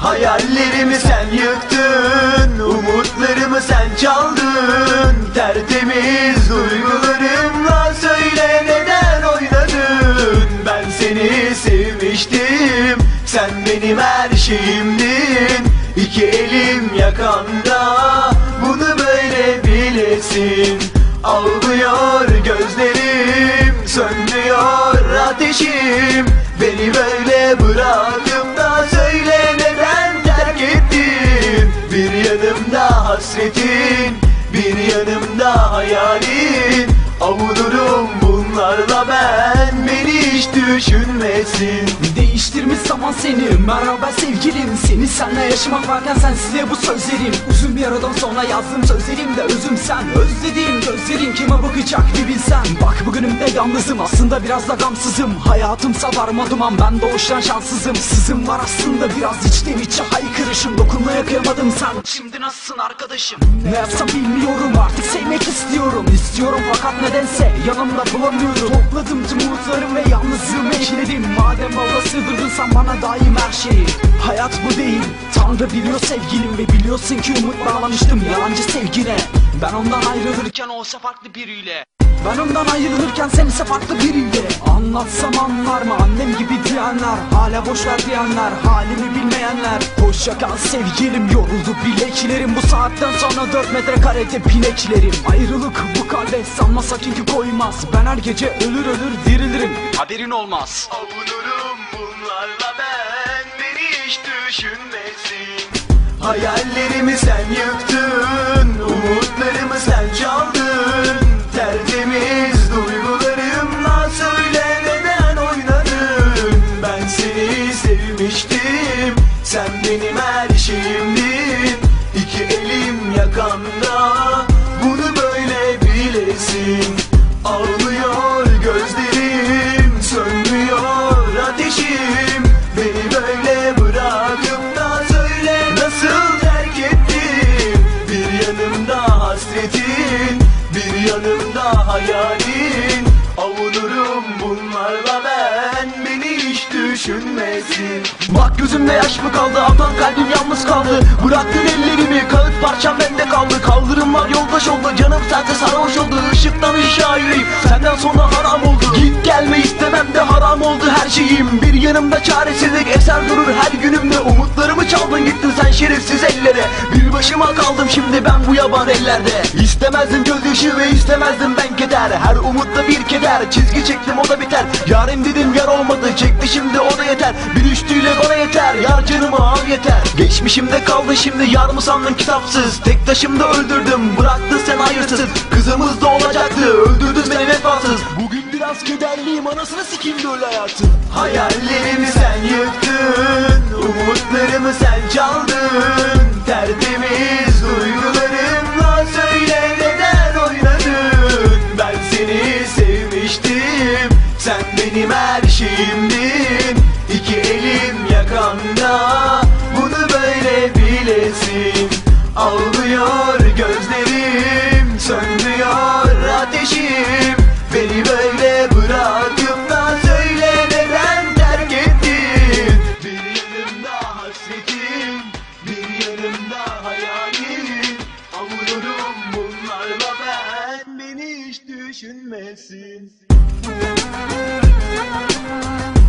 Hayallerimi sen yıktın Umutlarımı sen çaldın. Tertemiz duygularımla söyle neden oynadın? Ben seni sevmiştim Sen benim her şeyimdin. İki elim yakanda Bunu böyle bilesin. Ağlıyor gözlerim Sönmüyor ateşim. Beni yanımda hayalin Avunurum bunlarla ben düşünmesin Değiştirmiş zaman seni. Merhaba sevgilim. Seni senle yaşamak varken sensize bu sözlerim. Uzun bir aradan sonra yazdığım sözlerimde özüm sen. Özlediğim gözlerin kime bakacak bir bilsen. Bak bugünümde yalnızım. Aslında biraz da gamsızım. Hayatımsa varma duman ben doğuştan şanssızım. Sızım var aslında biraz içten içe haykırışım. Dokunmaya kıyamadım sen. Şimdi nasılsın arkadaşım? Ne yapsam bilmiyorum. Artık sevmek istiyorum. İstiyorum fakat nedense yanımda bulamıyorum. Topladım tüm umutlarım ve yalnızlığımı ekledim Madem bana sığdırdın sen bana daim her şeyi. Hayat bu değil Tanrı biliyor sevgilim ve biliyorsun ki umut bağlamıştım yalancı sevgine. Ben ondan ayrılırken olsa farklı biriyle ben ondan ayrılırken sen ise farklı biriyle Anlatsam anlar mı? Annem gibi diyenler Hala boş ver diyenler halimi bilmeyenler. Hoşça kal sevgilim yoruldu bileklerim. Bu saatten sonra 4 metre karede pineklerim. Ayrılık bu kalbe sanma sakın ki koymaz. Ben her gece ölür ölür dirilirim. Haberin olmaz. Avunurum bunlarla ben. Beni hiç düşünmesin. Hayallerimi sen yıktın. Umutlarımı seni sevmiştim Sen benim her şeyimdin İki elim yakanda. Bunu böyle bilesin. Ağlıyor gözlerim Sönmüyor ateşim. Beni böyle bırakıp da söyle Nasıl terk ettin? Bir yanımda hasretin Bir yanımda hayalin. Avunurum bunlarla düşünmesin Bak gözümde yaş mı kaldı? Atan kalbim yalnız kaldı. Bıraktın ellerimi. Kağıt parçam bende kaldı. Kaldırım var yoldaş oldu. Canım sense sarhoş oldu. Işıktan ışığa ayrıyım Senden sonra haram oldu. Git gelme istemem de haram oldu her şeyim. Bir yanımda çaresizlik eser durur her günümde Umutlarımı çaldın gittin sen şerefsiz ellere. Bir başıma kaldım şimdi ben bu yaban ellerde. İstemezdim gözyaşı ve istemezdim ben keder. Her umutta bir keder Çizgi çektim o da biter. Yarim dedim yar olmadı çekti şimdi o da yeter. Bir üçlüyle bana yeter Yar canımı al yeter. Geçmişimde kaldı şimdi yar mı sandın kitapsız? Tek taşımda öldürdüm bıraktın sen hayırsız. Kızımız da olacaktı öldürdün beni vefasız. Bugün biraz kederliyim anasını sikeyim böyle hayatı. Hayallerimi arkamda Bunu böyle bilesin. Ağlıyor gözlerim Söndüyor ateşim. Beni böyle bırakıp da Söyle neden terk ettin? Bir yanımda hasretim Bir yanımda hayalim. Avururum bunlarla ben Beni hiç düşünmesin. Müzik